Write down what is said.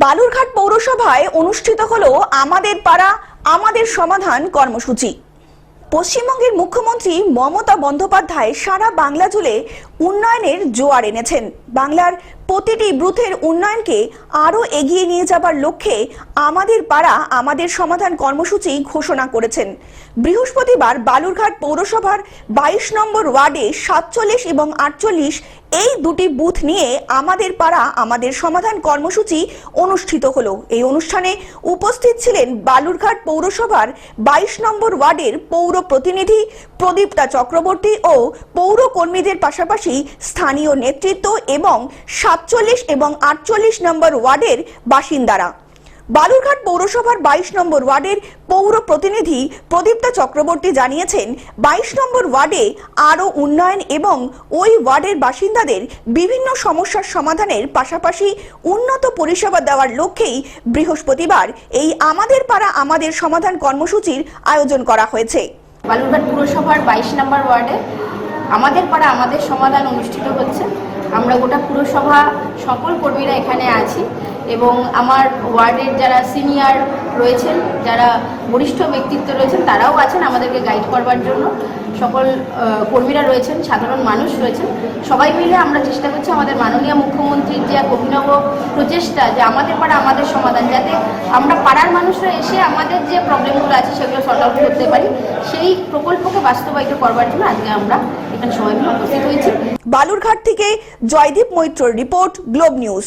বালুরঘাট পৌরসভায় অনুষ্ঠিত হলো আমাদের পাড়া, আমাদের সমাধান কর্মসূচি। পশ্চিমবঙ্গের মুখ্যমন্ত্রী মমতা বন্দ্যোপাধ্যায় সারা বাংলা জুড়ে উন্নয়নের জোয়ার এনেছেন। বাংলার প্রতিটি বুথের উন্নয়নকে আরও এগিয়ে নিয়ে যাবার লক্ষ্যে আমাদের পাড়া আমাদের সমাধান কর্মসূচি ঘোষণা করেছেন। বৃহস্পতিবার বালুরঘাট পৌরসভার বাইশ নম্বর ওয়ার্ডে সাতচল্লিশ এবং আটচল্লিশ এই দুটি বুথ নিয়ে আমাদের পাড়া আমাদের সমাধান কর্মসূচি অনুষ্ঠিত হলো। এই অনুষ্ঠানে উপস্থিত ছিলেন বালুরঘাট পৌরসভার বাইশ নম্বর ওয়ার্ডের পৌর প্রতিনিধি প্রদীপ্তা চক্রবর্তী ও পৌর কর্মীদের পাশাপাশি স্থানীয় নেতৃত্ব এবং সাতচল্লিশ এবং আটচল্লিশ নম্বর ওয়ার্ডের বাসিন্দারা। বালুরঘাট পৌরসভার বাইশ নম্বর ওয়ার্ডের পৌর প্রতিনিধি প্রদীপ্তা চক্রবর্তী জানিয়েছেন, বাইশ নম্বর ওয়ার্ডে আরও উন্নয়ন এবং ওই ওয়ার্ডের বাসিন্দাদের বিভিন্ন সমস্যার সমাধানের পাশাপাশি উন্নত পরিষেবা দেওয়ার লক্ষ্যেই বৃহস্পতিবার এই আমাদের পাড়া আমাদের সমাধান কর্মসূচির আয়োজন করা হয়েছে। বালুরঘাট পুরসভার বাইশ নম্বর ওয়ার্ডে আমাদের পাড়া আমাদের সমাধান অনুষ্ঠিত হচ্ছে। আমরা গোটা পুরসভা সকল কর্মীরা এখানে আছি। এবং আমার ওয়ার্ডের যারা সিনিয়র রয়েছেন, যারা বরিষ্ঠ ব্যক্তিত্ব রয়েছেন, তারাও আছেন আমাদেরকে গাইড করবার জন্য। সকল কর্মীরা রয়েছেন, সাধারণ মানুষ রয়েছেন। সবাই মিলে আমরা চেষ্টা করছি আমাদের মাননীয় মুখ্যমন্ত্রীর যে এক অভিনব প্রচেষ্টা, যে আমাদের পাড়া আমাদের সমাধান, যাতে আমরা পাড়ার মানুষরা এসে আমাদের যে প্রবলেমগুলো আছে সেগুলো সর্ট আউট করতে পারি, সেই প্রকল্পকে বাস্তবায়িত করবার জন্য আজকে আমরা এখানে সবাই মিলে উপস্থিত হয়েছি। বালুরঘাট থেকে জয়দীপ মৈত্রর রিপোর্ট, গ্লোব নিউজ।